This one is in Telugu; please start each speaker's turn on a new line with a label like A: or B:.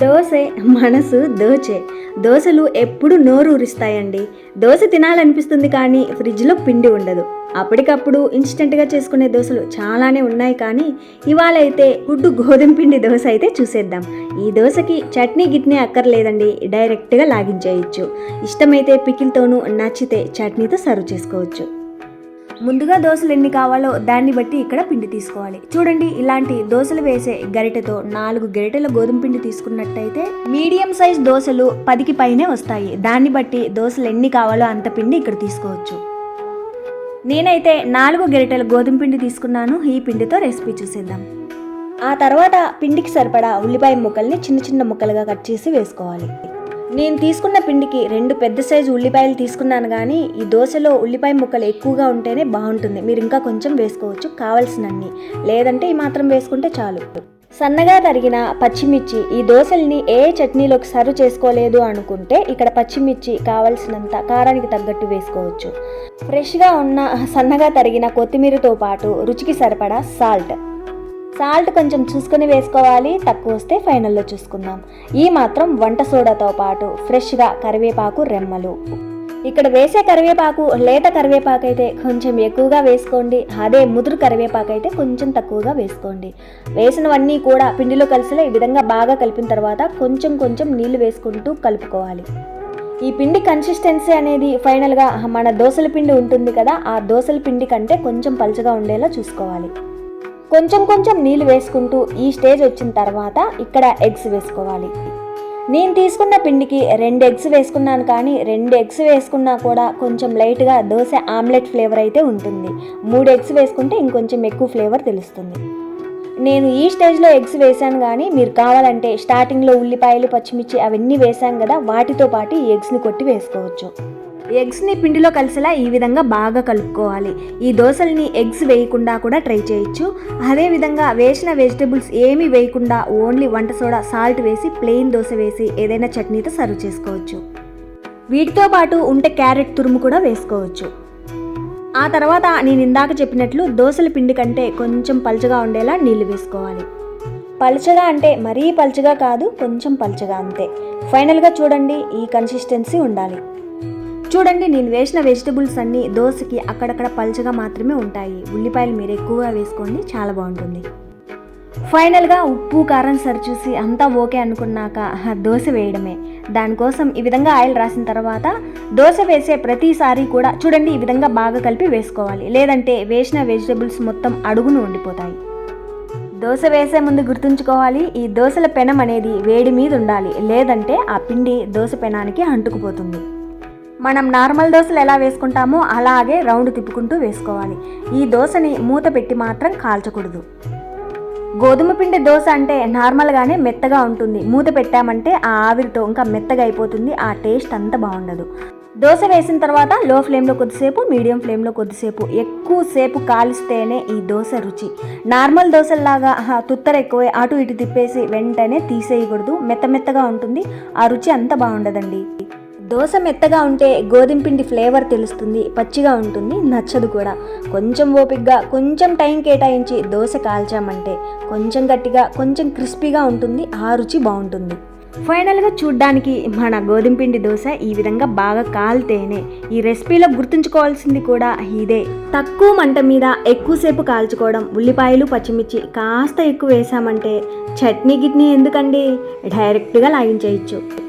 A: దోసే మనసు దోచే. దోశలు ఎప్పుడు నోరూరిస్తాయండి. దోశ తినాలనిపిస్తుంది కానీ ఫ్రిడ్జ్లో పిండి ఉండదు. అప్పటికప్పుడు ఇన్స్టెంట్గా చేసుకునే దోశలు చాలానే ఉన్నాయి కానీ ఇవాళ అయితే గుడ్డు గోధుమ పిండి దోశ అయితే చూసేద్దాం. ఈ దోశకి చట్నీ గిట్నీ అక్కర్లేదండి. డైరెక్ట్గా లాగించేయచ్చు. ఇష్టమైతే పికిల్తోనూ నచ్చితే చట్నీతో సర్వ్ చేసుకోవచ్చు. ముందుగా దోశలు ఎన్ని కావాలో దాన్ని బట్టి ఇక్కడ పిండి తీసుకోవాలి. చూడండి ఇలాంటి దోశలు వేసే గరిటెతో నాలుగు గరిటెల గోధుమ పిండి తీసుకున్నట్టయితే మీడియం సైజ్ దోశలు పదికి పైనే వస్తాయి. దాన్ని బట్టి దోశలు ఎన్ని కావాలో అంత పిండి ఇక్కడ తీసుకోవచ్చు. నేనైతే నాలుగు గరిటెల గోధుమ పిండి తీసుకున్నాను. ఈ పిండితో రెసిపీ చూసేద్దాం. ఆ తర్వాత పిండికి సరిపడా ఉల్లిపాయ ముక్కల్ని చిన్న చిన్న ముక్కలుగా కట్ చేసి వేసుకోవాలి. నేను తీసుకున్న పిండికి రెండు పెద్ద సైజు ఉల్లిపాయలు తీసుకున్నాను కానీ ఈ దోశలో ఉల్లిపాయ ముక్కలు ఎక్కువగా ఉంటేనే బాగుంటుంది. మీరు ఇంకా కొంచెం వేసుకోవచ్చు. కావలసినన్ని. లేదంటే ఈ మాత్రం వేసుకుంటే చాలు. సన్నగా తరిగిన పచ్చిమిర్చి ఈ దోశల్ని ఏ చట్నీలోకి సర్వ్ చేసుకోలేదు అనుకుంటే ఇక్కడ పచ్చిమిర్చి కావలసినంత కారానికి తగ్గట్టు వేసుకోవచ్చు. ఫ్రెష్గా ఉన్న సన్నగా తరిగిన కొత్తిమీరతో పాటు రుచికి సరిపడా సాల్ట్. సాల్ట్ కొంచెం చూసుకొని వేసుకోవాలి. తక్కువ వస్తే ఫైనల్లో చూసుకుందాం. ఈ మాత్రం వంట సోడాతో పాటు ఫ్రెష్గా కరివేపాకు రెమ్మలు. ఇక్కడ వేసే కరివేపాకు లేత కరివేపాకు అయితే కొంచెం ఎక్కువగా వేసుకోండి. అదే ముదురు కరివేపాకు అయితే కొంచెం తక్కువగా వేసుకోండి. వేసినవన్నీ కూడా పిండిలో కలిసిలా ఈ విధంగా బాగా కలిపిన తర్వాత కొంచెం కొంచెం నీళ్ళు వేసుకుంటూ కలుపుకోవాలి. ఈ పిండి కన్సిస్టెన్సీ అనేది ఫైనల్గా మన దోసల పిండి ఉంటుంది కదా ఆ దోసల పిండి కంటే కొంచెం పలుచగా ఉండేలా చూసుకోవాలి. కొంచెం కొంచెం నీళ్ళు వేసుకుంటూ ఈ స్టేజ్ వచ్చిన తర్వాత ఇక్కడ ఎగ్స్ వేసుకోవాలి. నేను తీసుకున్న పిండికి రెండు ఎగ్స్ వేసుకున్నాను కానీ రెండు ఎగ్స్ వేసుకున్నా కూడా కొంచెం లైట్గా దోశ ఆమ్లెట్ ఫ్లేవర్ అయితే ఉంటుంది. మూడు ఎగ్స్ వేసుకుంటే ఇంకొంచెం ఎక్కువ ఫ్లేవర్ తెలుస్తుంది. నేను ఈ స్టేజ్లో ఎగ్స్ వేసాను కానీ మీరు కావాలంటే స్టార్టింగ్లో ఉల్లిపాయలు పచ్చిమిర్చి అవన్నీ వేసాం కదా వాటితో పాటు ఈ ఎగ్స్ని కొట్టి వేసుకోవచ్చు. ఎగ్స్ని పిండిలో కలిసేలా ఈ విధంగా బాగా కలుపుకోవాలి. ఈ దోశల్ని ఎగ్స్ వేయకుండా కూడా ట్రై చేయొచ్చు. అదేవిధంగా వేసిన వెజిటబుల్స్ ఏమీ వేయకుండా ఓన్లీ వంట సోడా సాల్ట్ వేసి ప్లెయిన్ దోశ వేసి ఏదైనా చట్నీతో సర్వ్ చేసుకోవచ్చు. వీటితో పాటు ఉంటే క్యారెట్ తురుము కూడా వేసుకోవచ్చు. ఆ తర్వాత నేను ఇందాక చెప్పినట్లు దోశల పిండి కంటే కొంచెం పలుచగా ఉండేలా నీళ్ళు వేసుకోవాలి. పలుచగా అంటే మరీ పలుచగా కాదు కొంచెం పలుచగా అంతే. ఫైనల్గా చూడండి ఈ కన్సిస్టెన్సీ ఉండాలి. చూడండి నేను వేసిన వెజిటబుల్స్ అన్నీ దోశకి అక్కడక్కడ పలుచగా మాత్రమే ఉంటాయి. ఉల్లిపాయలు మీరు ఎక్కువగా వేసుకోండి చాలా బాగుంటుంది. ఫైనల్గా ఉప్పు కారం సరిచూసి అంతా ఓకే అనుకున్నాక దోశ వేయడమే. దానికోసం ఈ విధంగా ఆయిల్ రాసిన తర్వాత దోశ వేసే ప్రతిసారి కూడా చూడండి ఈ విధంగా బాగా కలిపి వేసుకోవాలి. లేదంటే వేసిన వెజిటబుల్స్ మొత్తం అడుగును ఉండిపోతాయి. దోశ వేసే ముందు గుర్తుంచుకోవాలి ఈ దోశల పెనం అనేది వేడి మీద ఉండాలి. లేదంటే ఆ పిండి దోశ పెనానికి అంటుకుపోతుంది. మనం నార్మల్ దోశలు ఎలా వేసుకుంటామో అలాగే రౌండ్ తిప్పుకుంటూ వేసుకోవాలి. ఈ దోశని మూత పెట్టి మాత్రం కాల్చకూడదు. గోధుమ పిండి దోశ అంటే నార్మల్గానే మెత్తగా ఉంటుంది. మూత పెట్టామంటే ఆ ఆవిరితో ఇంకా మెత్తగా అయిపోతుంది. ఆ టేస్ట్ అంత బాగుండదు. దోశ వేసిన తర్వాత లో ఫ్లేమ్లో కొద్దిసేపు మీడియం ఫ్లేమ్లో కొద్దిసేపు ఎక్కువసేపు కాలిస్తేనే ఈ దోశ రుచి. నార్మల్ దోశల్లాగా తుత్తర ఎక్కువ అటు ఇటు తిప్పేసి వెంటనే తీసేయకూడదు. మెత్త మెత్తగా ఉంటుంది. ఆ రుచి అంత బాగుండదండి. దోశ మెత్తగా ఉంటే గోధుమ పిండి ఫ్లేవర్ తెలుస్తుంది పచ్చిగా ఉంటుంది నచ్చదు కూడా. కొంచెం ఓపిగ్గా కొంచెం టైం కేటాయించి దోశ కాల్చామంటే కొంచెం గట్టిగా కొంచెం క్రిస్పీగా ఉంటుంది ఆ రుచి బాగుంటుంది. ఫైనల్గా చూడ్డానికి మన గోధుమ పిండి దోశ ఈ విధంగా బాగా కాలితేనే ఈ రెసిపీలో గుర్తుంచుకోవాల్సింది కూడా ఇదే. తక్కువ మంట మీద ఎక్కువసేపు కాల్చుకోవడం ఉల్లిపాయలు పచ్చిమిర్చి కాస్త ఎక్కువ వేసామంటే చట్నీ గిట్నీ ఎందుకండి? డైరెక్ట్గా లాగించేయచ్చు.